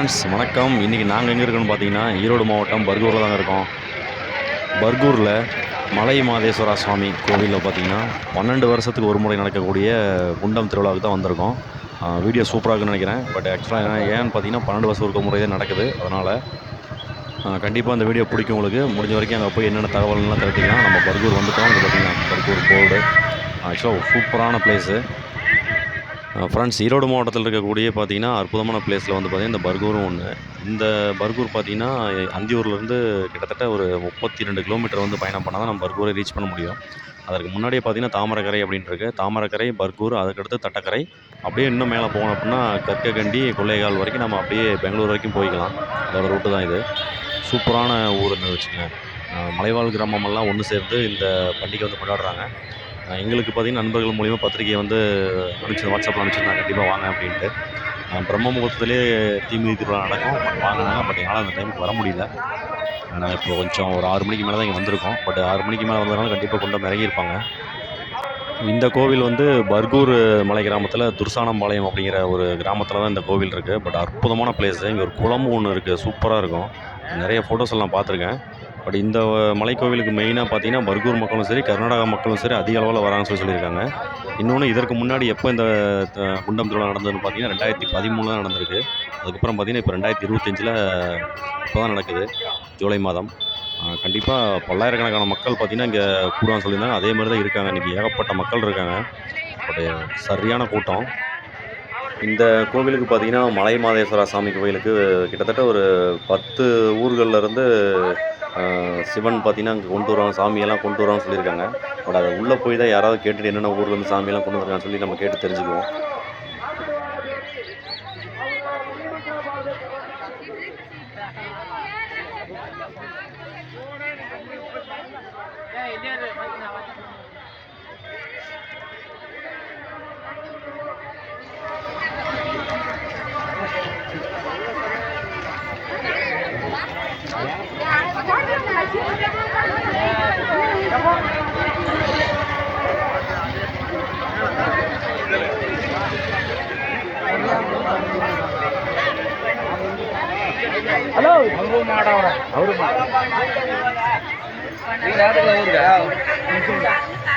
Friends வணக்கம். இன்றைக்கி நாங்கள் எங்கே இருக்கோம்னு பார்த்தீங்கன்னா ஈரோடு மாவட்டம் பர்கூரில் தாங்க இருக்கோம். பர்கூரில் மலை மாதேஸ்வரா சுவாமி கோவிலில் பார்த்தீங்கன்னா பன்னெண்டு வருஷத்துக்கு ஒரு முறை நடக்கக்கூடிய குண்டம் திருவிழாவுக்கு தான் வந்திருக்கோம். வீடியோ சூப்பராக இருக்குன்னு நினைக்கிறேன். பட் ஆக்சுவலாக ஏன்னு பார்த்தீங்கன்னா பன்னெண்டு வருஷம் ஒரு முறை தான் நடக்குது. அதனால் கண்டிப்பாக அந்த வீடியோ பிடிக்கும் உங்களுக்கு. முடிஞ்ச வரைக்கும் அங்கே போய் என்னென்ன தகவல்கள்லாம் திரட்டிக்கலாம் நம்ம பர்கூர் வந்துட்டோம். அங்கே பார்த்தீங்கன்னா பர்கூர் போர்டு ஆக்சுவலாக சூப்பரான பிளேஸு ஃப்ரெண்ட்ஸ் ஈரோடு மாவட்டத்தில் இருக்கக்கூடிய பார்த்தீங்கன்னா அற்புதமான பிளேஸில் வந்து பார்த்திங்கன்னா இந்த பர்கூரும் ஒன்று இந்த பர்கூர் பார்த்தீங்கன்னா அந்தியூர்லேருந்து கிட்டத்தட்ட ஒரு முப்பத்தி ரெண்டு கிலோமீட்டர் வந்து பயணம் பண்ணால் தான் நம்ம பர்கூரை ரீச் பண்ண முடியும். அதற்கு முன்னாடியே பார்த்தீங்கன்னா தாமரக்கரை அப்படின்ட்டு இருக்குது தாமரக்கரை பர்கூர் அதுக்கடுத்து தட்டக்கரை. அப்படியே இன்னும் மேலே போகணும் அப்படின்னா கற்ககண்டி கொள்ளைகால் வரைக்கும் நம்ம அப்படியே பெங்களூர் வரைக்கும் போய்க்கலாம். அதோட ரூட்டு தான் இது. சூப்பரான ஊர்னு வச்சுக்கோங்க. மலைவாழ் கிராமமெல்லாம் ஒன்று சேர்ந்து இந்த பண்டிகை வந்து கொண்டாடுறாங்க. எங்களுக்கு பார்த்தீங்கன்னா நண்பர்கள் மூலிமா பத்திரிகையை வந்து அனுப்பிச்சு வாட்ஸ்அப்பில் அனுப்பிச்சிருந்தாங்க. கண்டிப்பாக வாங்க அப்படின்ட்டு. பிரம்ம முகூர்த்தத்திலே தீமிதி திருவிழா நடக்கும். பட் வாங்கினாங்க. பட் எங்களால் அந்த டைமுக்கு வர முடியல. நாங்கள் இப்போ கொஞ்சம் ஒரு ஆறு மணிக்கு மேலே தான் இங்கே வந்திருக்கோம். பட் ஆறு மணிக்கு மேலே வந்ததுனால கண்டிப்பாக கொண்டு இறங்கியிருப்பாங்க. இந்த கோவில் வந்து பர்கூர் மலை கிராமத்தில் துர்சானம்பாளையம் அப்படிங்கிற ஒரு கிராமத்தில் தான் இந்த கோவில் இருக்குது பட் அற்புதமான பிளேஸு இங்கே ஒரு குளமும் ஒன்று இருக்குது சூப்பராக இருக்கும். நிறைய ஃபோட்டோஸ் எல்லாம் பார்த்துருக்கேன். பட் இந்த uh, மலைக்கோவிலுக்கு மெயினாக பார்த்தீங்கன்னா பர்கூர் மக்களும் சரி கர்நாடகா மக்களும் சரி அதிக அளவில் வராங்கன்னு சொல்லி சொல்லியிருக்காங்க. இன்னொன்று இதற்கு முன்னாடி எப்போ இந்த த- குண்டம் திருவிழா நடந்ததுன்னு பார்த்தீங்கன்னா ரெண்டாயிரத்தி பதிமூணு தான் நடந்திருக்கு. அதுக்கப்புறம் பார்த்தீங்கன்னா இப்போ ரெண்டாயிரத்தி இருபத்தஞ்சில் இப்போ தான் நடக்குது ஜூலை மாதம். கண்டிப்பாக பல்லாயிரக்கணக்கான மக்கள் பார்த்திங்கன்னா இங்கே கூடுவான்னு சொல்லியிருந்தாங்க. அதே மாதிரி தான் இருக்காங்க. இன்றைக்கி ஏகப்பட்ட மக்கள் இருக்காங்க. பட் சரியான கூட்டம். இந்த கோவிலுக்கு பார்த்தீங்கன்னா மலை மாதேஸ்வரா சாமி கோவிலுக்கு கிட்டத்தட்ட ஒரு பத்து ஊர்களில் இருந்து சிவன் பார்த்தீங்கன்னா அங்கே கொண்டு வருவாங்க சாமியெல்லாம் கொண்டு வருவாங்கன்னு சொல்லியிருக்காங்க. பட் அதை உள்ளே போய் தான் யாராவது கேட்டுட்டு என்னென்ன ஊரில் இருந்து சாமியெல்லாம் கொண்டு வந்திருக்காங்கன்னு சொல்லி நம்ம கேட்டு தெரிஞ்சுக்குவோம்.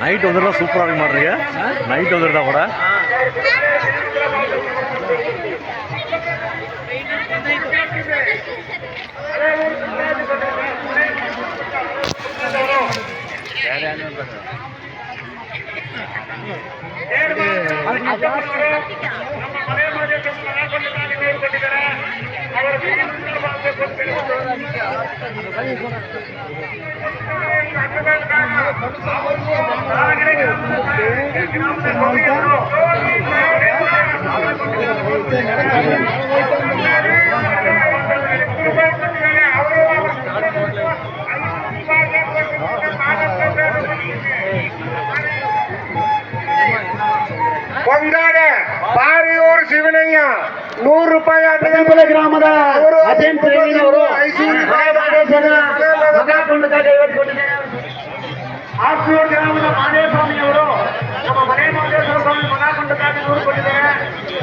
நைட் வந்துருந்தா சூப்பராக இருக்கு மாட்றீங்க நைட் வந்துருந்தா கூட ಕೊಂಗಾಡ ಬಾರಿಯೂರು ಶಿವನಯ್ಯ ನೂರು ರೂಪಾಯಿ ಗ್ರಾಮದ ಅವರು ಐಸೂರು ಪೆದಂಪುಲ ಗ್ರಾಮದ ಅಜೆಂಟ್ ಅವರು ಆಸೂರು ಗ್ರಾಮದ ಮಾದೇಸ್ವಾಮಿ ಅವರು ನಮ್ಮ ಮನೆ ಮಾದೇಶ್ವರ ಸ್ವಾಮಿ ಮನಾಕೊಂಡಕ್ಕಾಗಿ ನೂರು ಕೊಟ್ಟಿದ್ದಾರೆ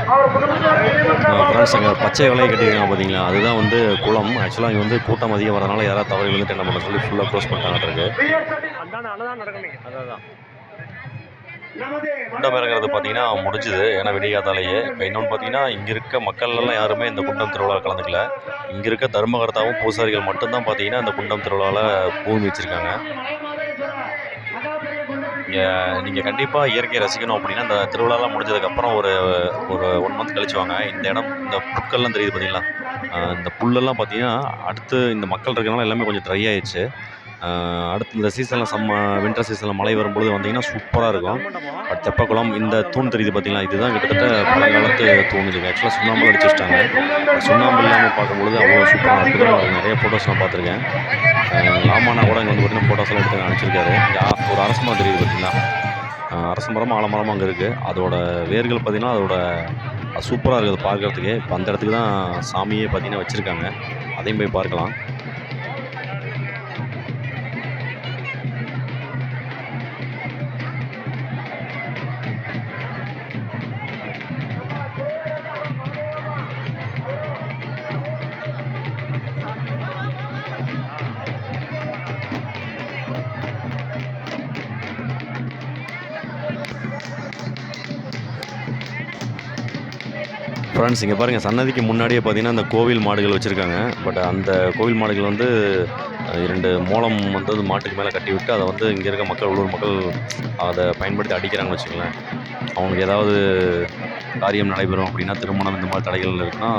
ಅವರ ಕುಟುಂಬದ ஃப்ரெண்ட்ஸ் அங்கே பச்சை விலையை கட்டியிருக்காங்க பார்த்தீங்களா அதுதான் வந்து குளம் ஆக்சுவலாக இங்கே வந்து கூட்டம் அதிகம் வரனால யாராவது தவறி விழுந்துட்டு என்ன பண்ண சொல்லி ஃபுல்லாக க்ளோஸ் பண்ணிட்டாங்க இருக்கு அதான் ನಮ್ಮದೇ குண்டம் இறங்குறது பார்த்தீங்கன்னா முடிஞ்சுது. ஏன்னா விடியாதாலேயே இப்போ இன்னொன்று பார்த்தீங்கன்னா இங்கே இருக்க மக்கள் எல்லாம் யாருமே இந்த குண்டம் திருவிழா கலந்துக்கல. இங்கே இருக்க தர்மகர்த்தாவும் பூசாரிகள் மட்டும்தான் பார்த்தீங்கன்னா இந்த குண்டம் திருவிழாவில் பூமி வச்சுருக்காங்க. இங்கே நீங்கள் கண்டிப்பாக இயற்கையை ரசிக்கணும் அப்படின்னா இந்த திருவிழாலாம் முடிஞ்சதுக்கப்புறம் ஒரு ஒரு ஒன் மந்த் கழிச்சு வாங்க. இந்த இடம் இந்த புற்கள்லாம் தெரியுது பார்த்தீங்களா? இந்த புல்லெல்லாம் பார்த்தீங்கன்னா அடுத்து இந்த மக்கள் இருக்கனால எல்லாமே கொஞ்சம் ட்ரை ஆயிடுச்சு. அடுத்து இந்த சீசனில் சம்ம வின்டர் சீசனில் மழை வரும்பொழுது வந்தீங்கன்னா சூப்பராக இருக்கும். பட் தெப்பக்குளம் இந்த தூண் தெரியுது பார்த்தீங்களா இதுதான் கிட்டத்தட்ட பழங்காலத்து தூண் இது ஆக்சுவலாக சுண்ணாம்பு அடிச்சு வச்சிட்டாங்க சுண்ணாம்பு இல்லாமல் பார்க்கும்பொழுது அவ்வளோ சூப்பராக அற்புதமாக இருக்கும் நிறைய ஃபோட்டோஸ் நான் பார்த்துருக்கேன். ராமானா கூட இங்கே வந்து பார்த்தீங்கன்னா ஃபோட்டோஸ்லாம் எடுத்து அனுப்பிச்சிருக்காரு. ஒரு அரச மரம் தெரியுது பார்த்தீங்களா அரச மரம் ஆலமரம் அங்கே இருக்குது அதோட வேர்கள் பார்த்திங்கன்னா அதோட சூப்பராக இருக்குது பார்க்குறதுக்கு. இப்போ அந்த இடத்துக்கு தான் சாமியே பார்த்தீங்கன்னா வச்சுருக்காங்க. அதையும் போய் பார்க்கலாம். ஃப்ரெண்ட்ஸ் இங்கே பாருங்கள் சன்னதிக்கு முன்னாடியே பார்த்தீங்கன்னா அந்த கோவில் மாடுகள் வச்சுருக்காங்க. பட் அந்த கோவில் மாடுகள் வந்து இரண்டு மூலம் வந்து அது மாட்டுக்கு மேலே கட்டி விட்டு அதை வந்து இங்கே இருக்க மக்கள் உள்ளூர் மக்கள் அதை பயன்படுத்தி அடிக்கிறாங்கன்னு வச்சுங்களேன் அவங்களுக்கு ஏதாவது காரியம் நடைபெறும் அப்படின்னா திருமணம் இந்த மாதிரி தடைகள் இருக்குன்னா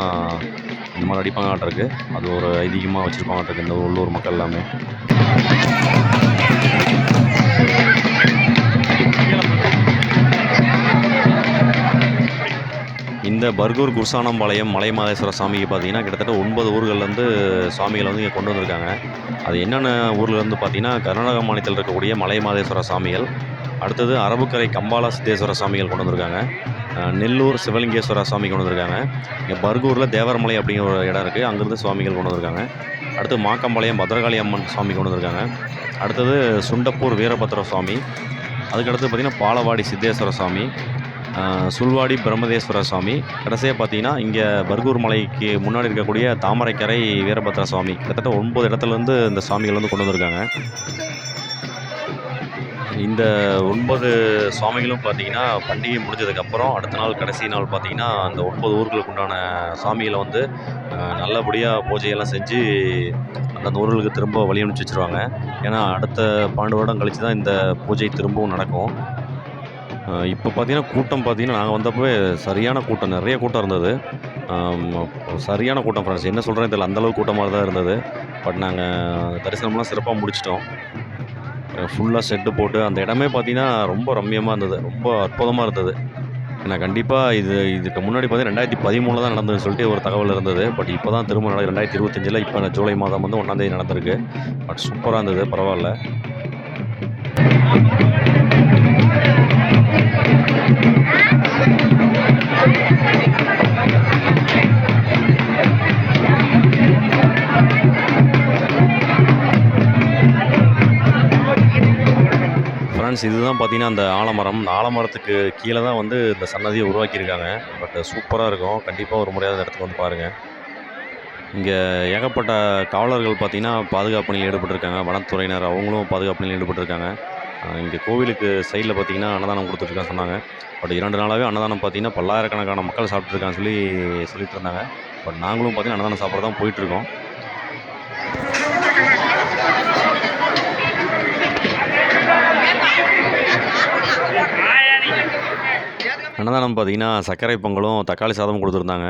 இந்த மாதிரி அடிப்பாங்க இருக்கு அது ஒரு ஐதீகமாக வச்சுருப்பாங்கிறதுக்கு இந்த உள்ளூர் மக்கள் எல்லாமே. இந்த பர்கூர் குருசானம்பாளையம் மலைமாதேஸ்வர சாமிக்கு பார்த்தீங்கன்னா கிட்டத்தட்ட ஒன்பது ஊர்கள்லேருந்து சாமிகளை வந்து இங்கே கொண்டு வந்திருக்காங்க. அது என்னென்ன ஊர்லேருந்து பார்த்தீங்கன்னா கர்நாடக மாநிலத்தில் இருக்கக்கூடிய மலைமாதேஸ்வர சாமிகள் அடுத்தது அரபுக்கரை கம்பாலா சித்தேஸ்வர சாமிகள் கொண்டு வந்திருக்காங்க. நெல்லூர் சிவலிங்கேஸ்வர சாமி கொண்டு வந்திருக்காங்க. இங்கே பர்கூரில் தேவரமலை அப்படிங்கிற ஒரு இடம் இருக்குது அங்கேருந்து சுவாமிகள் கொண்டு வந்திருக்காங்க. அடுத்து மாக்கம்பாளையம் பத்ரகாளி அம்மன் சுவாமி கொண்டு வந்திருக்காங்க. அடுத்தது சுண்டப்பூர் வீரபத்ர சுவாமி அதுக்கடுத்து பார்த்திங்கன்னா பாலவாடி சித்தேஸ்வர சாமி. சுல்வாடி பிரம்மதேஸ்வர சுவாமி. கடைசியாக பார்த்தீங்கன்னா இங்கே பர்கூர் மலைக்கு முன்னாடி இருக்கக்கூடிய தாமரைக்கரை வீரபத்ர சுவாமி. கிட்டத்தட்ட ஒன்பது இடத்துலேருந்து இந்த சுவாமிகள் வந்து கொண்டு வந்திருக்காங்க. இந்த ஒன்பது சுவாமிகளும் பார்த்தீங்கன்னா பண்டிகை முடிஞ்சதுக்கப்புறம் அடுத்த நாள் கடைசி நாள் பார்த்தீங்கன்னா அந்த ஒன்பது ஊர்களுக்கு உண்டான சாமிகளை வந்து நல்லபடியாக பூஜையெல்லாம் செஞ்சு அந்தந்த ஊர்களுக்கு திரும்ப வழி அனுப்பிச்சி வச்சுருவாங்க. ஏன்னா அடுத்த பன்னெண்டு வருடம் கழித்து தான் இந்த பூஜை திரும்பவும் நடக்கும். இப்போ பார்த்தீங்கன்னா கூட்டம் பார்த்தீங்கன்னா நாங்கள் வந்தப்பவே சரியான கூட்டம் நிறைய கூட்டம் இருந்தது. சரியான கூட்டம் ஃப்ரெண்ட்ஸ் என்ன சொல்கிறேன்னு தெரியல. அந்தளவுக்கு கூட்டமாக தான் இருந்தது. பட் நாங்கள் தரிசனம்லாம் சிறப்பாக முடிச்சிட்டோம். ஃபுல்லாக செட்டு போட்டு அந்த இடமே பார்த்தீங்கன்னா ரொம்ப ரம்மியமாக இருந்தது. ரொம்ப அற்புதமாக இருந்தது. ஏன்னா கண்டிப்பாக இது இதுக்கு முன்னாடி பார்த்தீங்கன்னா ரெண்டாயிரத்தி பதிமூணில் தான் நடந்ததுன்னு சொல்லிட்டு ஒரு தகவல் இருந்தது. பட் இப்போ தான் திரும்ப நடக்குது. ரெண்டாயிரத்தி இருபத்தஞ்சில் இப்போ ஜூலை மாதம் வந்து ஒன்றாந்தேதி நடந்திருக்கு. பட் சூப்பராக இருந்தது. பரவாயில்ல. ஃப்ரெண்ட்ஸ் இதுதான் பார்த்தீங்கன்னா அந்த ஆலமரம். இந்த ஆலமரத்துக்கு கீழே தான் வந்து இந்த சன்னதியை உருவாக்கியிருக்காங்க. பட் சூப்பராக இருக்கும். கண்டிப்பாக ஒரு முறையாக அந்த இடத்துக்கு வந்து பாருங்கள் இங்கே ஏகப்பட்ட காவலர்கள் பார்த்திங்கன்னா பாதுகாப்பு பணியில் ஈடுபட்டிருக்காங்க. வனத்துறையினர் அவங்களும் பாதுகாப்பு பணியில் ஈடுபட்டிருக்காங்க. இங்கே கோவிலுக்கு சைடில் பார்த்தீங்கன்னா அன்னதானம் கொடுத்துட்ருக்கான்னு சொன்னாங்க. பட் இரண்டு நாளாகவே அன்னதானம் பார்த்தீங்கன்னா பல்லாயிரக்கணக்கான மக்கள் சாப்பிட்ருக்கான்னு சொல்லி சொல்லிட்டு இருந்தாங்க. பட் நாங்களும் பார்த்தீங்கன்னா அன்னதானம் சாப்பிட தான் போயிட்டுருக்கோம். அன்னதானம் பார்த்தீங்கன்னா சர்க்கரை பொங்கலும் தக்காளி சாதமும் கொடுத்துருந்தாங்க.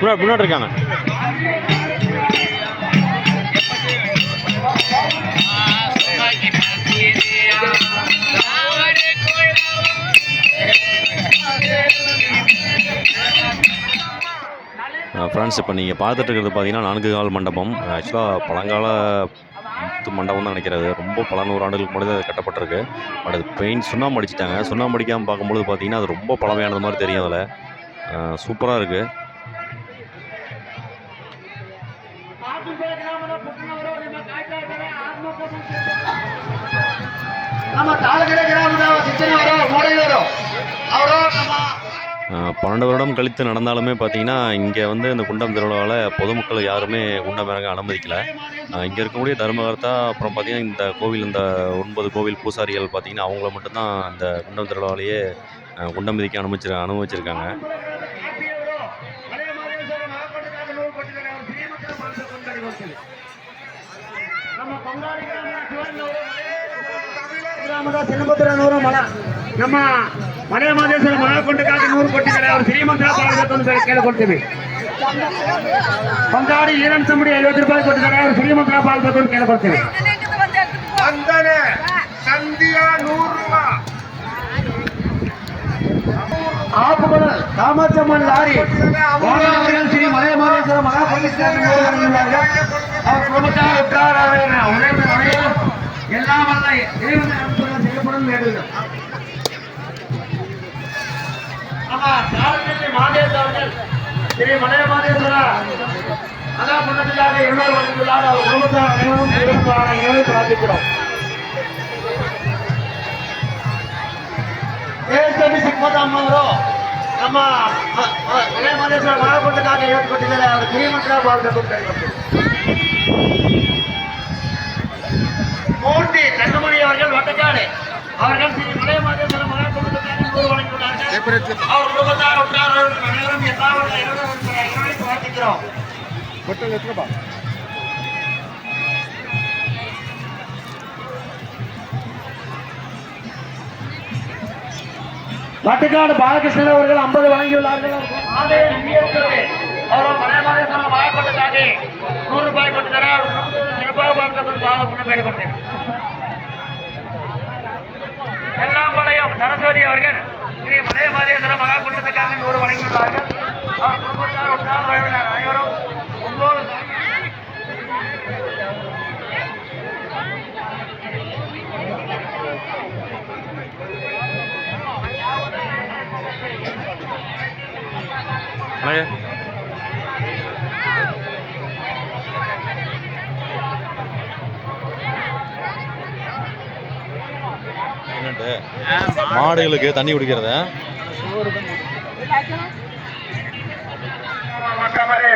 முன்னாடி முன்னாடி இருக்காங்க. ஃப்ரெண்ட்ஸ் இப்போ நீங்கள் பார்த்துட்டு இருக்கிறது பார்த்தீங்கன்னா நான்கு கால் மண்டபம் ஆக்சுவலாக பழங்கால முத்து மண்டபம் தான் நினைக்கிறது ரொம்ப பல நூறு ஆண்டுகளுக்கு முன்னாடி தான் இது கட்டப்பட்டிருக்கு பட் அது பெயிண்ட் சுண்ணாம்பு அடிச்சிட்டாங்க சுண்ணாம்பு அடிக்காமல் பார்க்கும்பொழுது பார்த்தீங்கன்னா அது ரொம்ப பழமையானது மாதிரி தெரியும் அதில் சூப்பராக இருக்குது ನಮ್ಮ ತಾಳಗೆರೆ ಗ್ರಾಮದ ಶಿಕ್ಷಣವರು ಮೋಡಿಯವರು ಅವರು ನಮ್ಮ அஹ் பன்னெண்டு வருடம் கழித்து நடந்தாலுமே பார்த்தீங்கன்னா இங்கே வந்து இந்த குண்டம் திருவிழாவில் பொதுமக்கள் யாருமே குண்டம் இறங்க அனுமதிக்கலை இங்கே இருக்கக்கூடிய தர்மகர்த்தா அப்புறம் பார்த்திங்கன்னா இந்த கோவில் இந்த ஒன்பது கோவில் பூசாரிகள் பார்த்திங்கன்னா அவங்கள மட்டும்தான் இந்த குண்டம் திருவிழாவிலேயே குண்டம் மிதிக்க அனுமதிச்சிரு அனுபவிச்சிருக்காங்க நம்ம ಕೊಂಗಾಡಿ ಗ್ರಾಮದ ಶಿವಣ್ಣವರು ಗ್ರಾಮದ ಸಿನ್ನಪುತ್ರನವರು ಮಲ ನಮ್ಮ ಮನೆ ಮಾದೇಶ್ವರ ಮಹಾಕೊಂಡಕ್ಕಾಗಿ ನೂರು ಕೊಟ್ಟಿದ್ದಾರೆ ಅವರು ಶ್ರೀಮಂತ ಪಾಲ್ಬೇಕು ಅಂತ ಕೇಳಿಕೊಳ್ತೀವಿ ಕೊಂಗಾಡಿ ಈರನ್ ಸಂಬಡಿ ಐವತ್ತು ರೂಪಾಯಿ ಕೊಟ್ಟಿದ್ದಾರೆ ಅವರು ಶ್ರೀಮಂತ ಪಾಲ್ಬೇಕು ಅಂತ ಕೇಳಿಕೊಳ್ತೀವಿ ವಂದನೆ ಸಂಧಿಯ ನೂರು ರೂಪಾಯಿ ஆப்புகள் காமாட்சம்மன் லாரி வாகனவர்கள் ஸ்ரீ மலை மாதேஸ்வர மகா பண்டிஸ்காரி அவர் தாளக்கட்டி மாதேஸ் அவர்கள். திரு மலைய மாதேஸ்வரா அதான் அவர் குடும்பத்தாரங்களும் குடும்பத்தாரங்களும் பிரார்த்திக்கிறோம். ಏರ್ಸೇನೆ மூர்த்தி தங்கமணி அவர்கள் வட்டக்காடு. அவர்கள் ஸ்ரீ மலை மாதேஸ்வரம் அவர் குடும்பத்தார் உற்றார்கள் அனைவரும் எல்லாரும் இறைவனை பிரார்த்திக்கிறோம் வட்டுக்காடு பாலகிருஷ்ணன் அவர்கள் ஐம்பது வழங்கியுள்ளார்கள். நூறு ரூபாய் சரஸ்வதி அவர்கள் ஸ்ரீ மலை மாதேஸ்வர மகாகுண்டத்துக்காக நூறு வழங்கியுள்ளார்கள் அவர் குடும்பத்தார் உற்றார் உறவினர் அனைவரும் ஒன்பது அண்ணே மாடுகளுக்கு தண்ணி குடிக்கிறது. குடிக்கிறத மற்றவரே